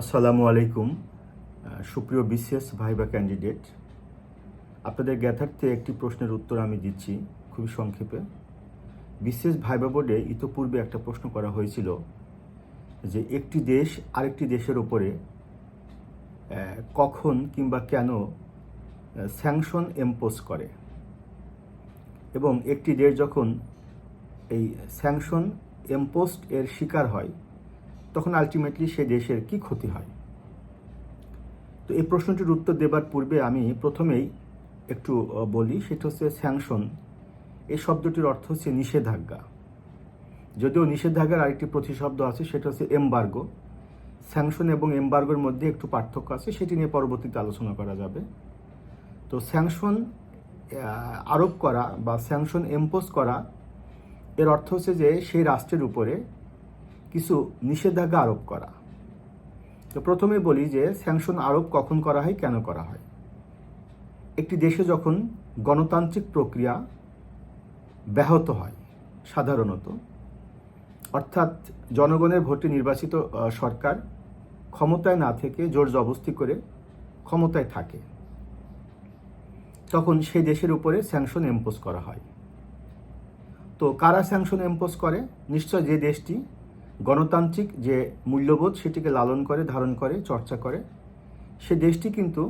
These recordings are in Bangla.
আসসালামু আলাইকুম সুপ্রিয় বিসিএস ভাইবা ক্যান্ডিডেট। আপনাদের জ্ঞাতার্থে একটি প্রশ্নের উত্তর আমি দিচ্ছি খুবই সংক্ষেপে। বিসিএস ভাইবা বোর্ডে ইতোপূর্বে একটা প্রশ্ন করা হয়েছিল যে একটি দেশ আরেকটি দেশের আহ, কখন কিংবা কেন স্যাংশন এম্পোজ করে। এবং একটি দেশ যখন এই স্যাংশন এম্পোস্ট এর শিকার হয় তখন আলটিমেটলি সে দেশের কি ক্ষতি হয়? তো এই প্রশ্নটির উত্তর দেবার পূর্বে আমি প্রথমেই একটু বলি, সেটা হচ্ছে স্যাংশন এই শব্দটির অর্থ হচ্ছে নিষেধাজ্ঞা। যদিও নিষেধাজ্ঞার আরেকটি প্রতিশব্দ আছে, সেটা হচ্ছে এমবার্গো স্যাংশন এবং এমবার্গোর মধ্যে একটু পার্থক্য আছে, সেটি নিয়ে পরবর্তীতে আলোচনা করা যাবে। তো স্যাংশন আরোপ করা বা স্যাংশন এম্পোজ করা, এর অর্থ হচ্ছে যে সেই রাষ্ট্রের উপরে কিছু নিষেধাজ্ঞা আরোপ করা। তো প্রথমে বলি যে স্যাংশন আরোপ কখন করা হয়, কেন করা হয়? একটি দেশে যখন গণতান্ত্রিক প্রক্রিয়া ব্যাহত হয়, সাধারণত, অর্থাৎ জনগণের ভোটে নির্বাচিত সরকার ক্ষমতায় না থেকে জোর জবস্তি করে ক্ষমতায় থাকে, তখন সেই দেশের উপরে স্যাংশন এম্পোজ করা হয়। তো কারা স্যাংশন এম্পোজ করে? নিশ্চয় যে দেশটি গণতান্ত্রিক যে মূল্যবোধ সেটিকে লালন করে, ধারণ করে, চর্চা করে, সে দেশটি কিন্তু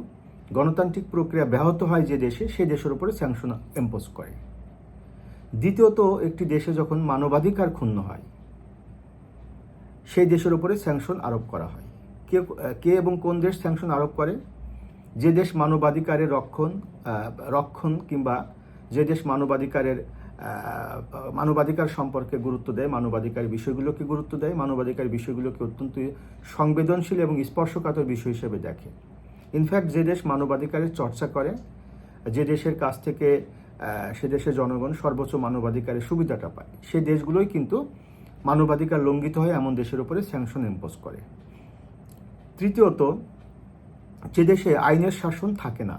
গণতান্ত্রিক প্রক্রিয়া ব্যাহত হয় যে দেশে, সে দেশের উপরে স্যাংশন এম্পোজ করে। দ্বিতীয়ত, একটি দেশে যখন মানবাধিকার ক্ষুণ্ণ হয়, সেই দেশের উপরে স্যাংশন আরোপ করা হয়। কে কে এবং কোন দেশ স্যাংশন আরোপ করে? যে দেশ মানবাধিকারের রক্ষণ রক্ষণ কিংবা যে দেশ মানবাধিকারের মানবাধিকার সম্পর্কে গুরুত্ব দেয়, মানবাধিকার বিষয়গুলোকে গুরুত্ব দেয়, মানবাধিকার বিষয়গুলোকে অত্যন্ত সংবেদনশীল এবং স্পর্শকাতর বিষয় হিসেবে দেখে। ইনফ্যাক্ট যে দেশ মানবাধিকারের চর্চা করে, যে দেশের কাছ থেকে সে দেশের জনগণ সর্বোচ্চ মানবাধিকারের সুবিধাটা পায়। সে দেশগুলোই কিন্তু মানবাধিকার লঙ্ঘিত হয় এমন দেশের উপরে স্যাংশন ইম্পোজ করে। তৃতীয়ত, যে দেশে আইনের শাসন থাকে না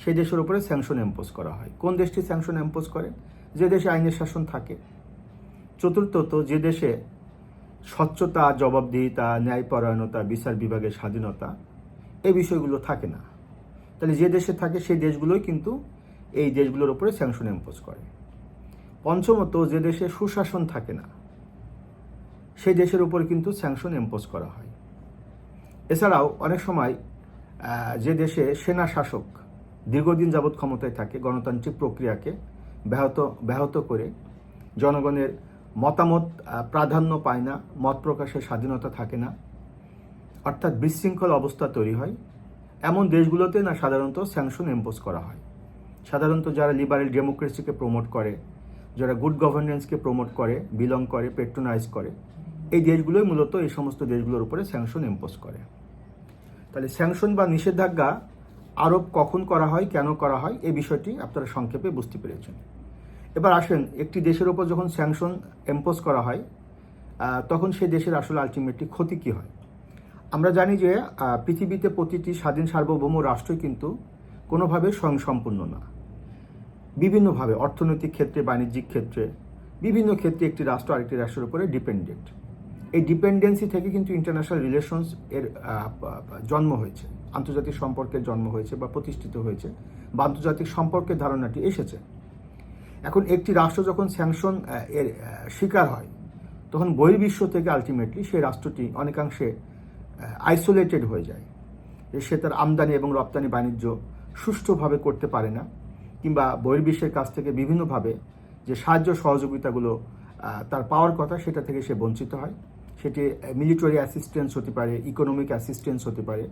সেই দেশের উপরে স্যাংশন ইম্পোজ করা হয়। কোন দেশটি স্যাংশন ইম্পোজ করে? যে দেশে আইনের শাসন থাকে। চতুর্থত, যে দেশে স্বচ্ছতা, জবাবদিহিতা, ন্যায়পরায়ণতা, বিচার বিভাগের স্বাধীনতা, এই বিষয়গুলো থাকে না। তাহলে যে দেশে থাকে, সেই দেশগুলোই কিন্তু এই দেশগুলোর উপরে স্যাংশন ইম্পোজ করে। পঞ্চমত, যে দেশে সুশাসন থাকে না, সেই দেশের উপর কিন্তু স্যাংশন ইম্পোজ করা হয়। এছাড়াও অনেক সময় যে দেশে সেনা শাসক দীর্ঘদিন যাবৎ ক্ষমতায় থাকে গণতান্ত্রিক প্রক্রিয়াকে ব্যাহত ব্যাহত করে। জনগণের মতামত প্রাধান্য পায় না, মত প্রকাশের স্বাধীনতা থাকে না। অর্থাৎ বিশৃঙ্খল অবস্থা তৈরি হয়। এমন দেশগুলোতে না সাধারণত স্যাংশন ইম্পোজ করা হয়। সাধারণত যারা লিবারেল ডেমোক্রেসিকে প্রমোট করে, যারা গুড গভর্নেন্সকে প্রমোট করে বিলং করে পেট্রোনাইজ করে, এই দেশগুলোই মূলত এই সমস্ত দেশগুলোর উপরে স্যাংশন ইম্পোজ করে। তাহলে স্যাংশন বা নিষেধাজ্ঞা আরোপ কখন করা হয়, কেন করা হয়, এই বিষয়টি আপনারা সংক্ষেপে বুঝতে পেরেছেন। এবার আসেন, একটি দেশের উপর যখন স্যাংশন এম্পোজ করা হয় তখন সেই দেশের আসলে আলটিমেটলি ক্ষতি কী হয়? আমরা জানি যে পৃথিবীতে প্রতিটি স্বাধীন সার্বভৌম রাষ্ট্রই কিন্তু কোনোভাবে স্বয়ংসম্পূর্ণ না। বিভিন্নভাবে, অর্থনৈতিক ক্ষেত্রে, বাণিজ্যিক ক্ষেত্রে, বিভিন্ন ক্ষেত্রে একটি রাষ্ট্র আরেকটি রাষ্ট্রের উপরে ডিপেন্ডেন্ট এই ডিপেন্ডেন্সি থেকে কিন্তু ইন্টারন্যাশনাল রিলেশনস এর জন্ম হয়েছে। আন্তর্জাতিক সম্পর্কের জন্ম হয়েছে বা প্রতিষ্ঠিত হয়েছে বা আন্তর্জাতিক সম্পর্কের ধারণাটি এসেছে। এখন একটি রাষ্ট্র যখন স্যাংশন এর শিকার হয়, তখন বহির্বিশ্ব থেকে আলটিমেটলি সেই রাষ্ট্রটি অনেকাংশে আইসোলেটেড হয়ে যায়। সে তার আমদানি এবং রপ্তানি বাণিজ্য সুষ্ঠুভাবে করতে পারে না, কিংবা বহির্বিশ্বের কাছ থেকে বিভিন্নভাবে যে সাহায্য সহযোগিতাগুলো তার পাওয়ার কথা সেটা থেকে সে বঞ্চিত হয়। সেটি মিলিটারি অ্যাসিস্ট্যান্স হতে পারে ইকোনমিক অ্যাসিস্ট্যান্স হতে পারে,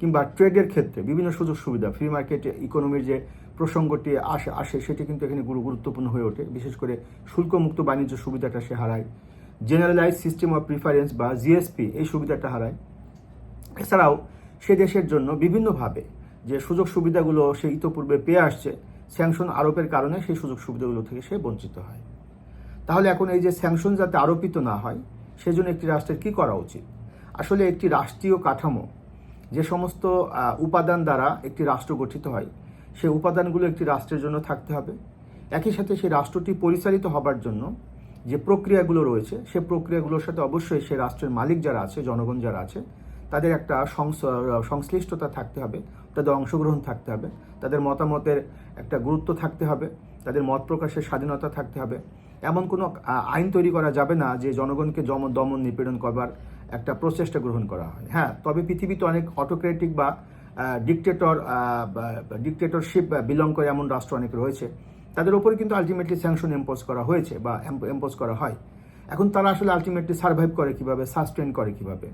কিংবা ট্রেডের ক্ষেত্রে বিভিন্ন সুযোগ সুবিধা ফ্রি মার্কেট ইকোনমির যে প্রসঙ্গটি আসে আসে, সেটি কিন্তু এখানে গুরু, গুরুত্বপূর্ণ হয়ে ওঠে। বিশেষ করে শুল্কমুক্ত বাণিজ্য সুবিধাটা সে হারায়। জেনারেলাইজ সিস্টেম অফ প্রিফারেন্স বা জিএসপি এই সুবিধাটা হারায়। এছাড়াও সে দেশের জন্য বিভিন্নভাবে যে সুযোগ সুবিধাগুলো সে ইতোপূর্বে পেয়ে আসছে স্যাংশন আরোপের কারণে সেই সুযোগ সুবিধাগুলো থেকে সে বঞ্চিত হয়। তাহলে এখন এই যে স্যাংশন যাতে আরোপিত না হয় সেজন্য একটি রাষ্ট্রের কি করা উচিত? আসলে একটি রাষ্ট্রীয় কাঠামো, যে সমস্ত উপাদান দ্বারা একটি রাষ্ট্র গঠিত হয় সেই উপাদানগুলো একটি রাষ্ট্রের জন্য থাকতে হবে। একই সাথে সেই রাষ্ট্রটি পরিচালিত হবার জন্য যে প্রক্রিয়াগুলো রয়েছে, সে প্রক্রিয়াগুলোর সাথে অবশ্যই সে রাষ্ট্রের মালিক যারা আছে, জনগণ যারা আছে, তাদের একটা সংশ্লিষ্টতা থাকতে হবে, তাদের অংশগ্রহণ থাকতে হবে, তাদের মতামতের একটা গুরুত্ব থাকতে হবে, তাদের মত প্রকাশের স্বাধীনতা থাকতে হবে। এমন কোনো আইন তৈরি করা যাবে না যে জনগণকে জম, দমন, নিপীড়ন করবার একটা প্রচেষ্টা গ্রহণ করা হয়। হ্যাঁ তবে পৃথিবীতে অনেক অটোক্রেটিক বা ডিকটেটর ডিকটেটরশিপ বিলং করে এমন রাষ্ট্র অনেক রয়েছে। তাদের উপরে কিন্তু আলটিমেটলি স্যাংশন ইম্পোজ করা হয়েছে বা ইম্পোজ করা হয়। এখন তারা আসলে আলটিমেটলি সার্ভাইভ করে কীভাবে সাস্টেন করে কীভাবে?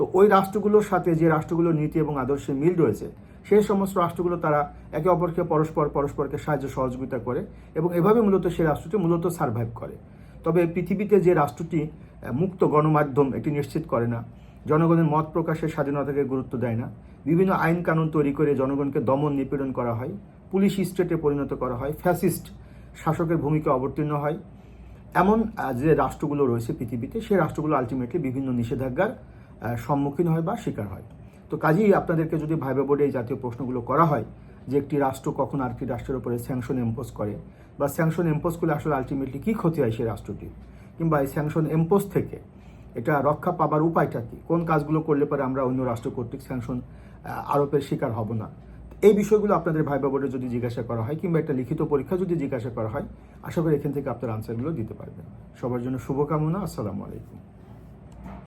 তো ওই রাষ্ট্রগুলোর সাথে যে রাষ্ট্রগুলোর নীতি এবং আদর্শে মিল রয়েছে, সেই সমস্ত রাষ্ট্রগুলো তারা একে অপরকে পরস্পর, পরস্পরকে সাহায্য সহযোগিতা করে এবং এভাবে মূলত সেই রাষ্ট্রটি মূলত সার্ভাইভ করে। তবে পৃথিবীতে যে রাষ্ট্রটি মুক্ত গণমাধ্যম এটি নিশ্চিত করে না, জনগণের মত প্রকাশের স্বাধীনতাকে গুরুত্ব দেয় না, বিভিন্ন আইন কানুন তৈরি করে জনগণকে দমন নিপীড়ন করা হয়, পুলিশ স্টেটে পরিণত করা হয়, ফ্যাসিস্ট শাসকের ভূমিকা অবতীর্ণ হয়। এমন যে রাষ্ট্রগুলো রয়েছে পৃথিবীতে, সেই রাষ্ট্রগুলো আলটিমেটলি বিভিন্ন নিষেধাজ্ঞার সম্মুখীন হয় বা শিকার হয়। তো কাজেই আপনাদেরকে যদি ভাইবে বোর্ডে এই জাতীয় প্রশ্নগুলো করা হয়, যে একটি রাষ্ট্র কখন আরেকটি রাষ্ট্রের উপরে স্যাংশন ইম্পোজ করে, বা স্যাংশন ইম্পোজ করলে আসলে আলটিমেটলি কী ক্ষতি হয় সেই রাষ্ট্রটির কিংবা এই স্যাংশন ইম্পোজ থেকে এটা রক্ষা পাবার উপায়টা কি, কোন কাজগুলো করলে পরে আমরা অন্য রাষ্ট্র কর্তৃক স্যাংশন আরোপের শিকার হব না। এই বিষয়গুলো আপনাদের ভাইবা বোর্ডে যদি জিজ্ঞাসা করা হয়, কিংবা একটা লিখিত পরীক্ষা যদি জিজ্ঞাসা করা হয়, আশা করি এখান থেকে আপনার আনসারগুলো দিতে পারবেন। সবার জন্য শুভকামনা, আসসালামু আলাইকুম।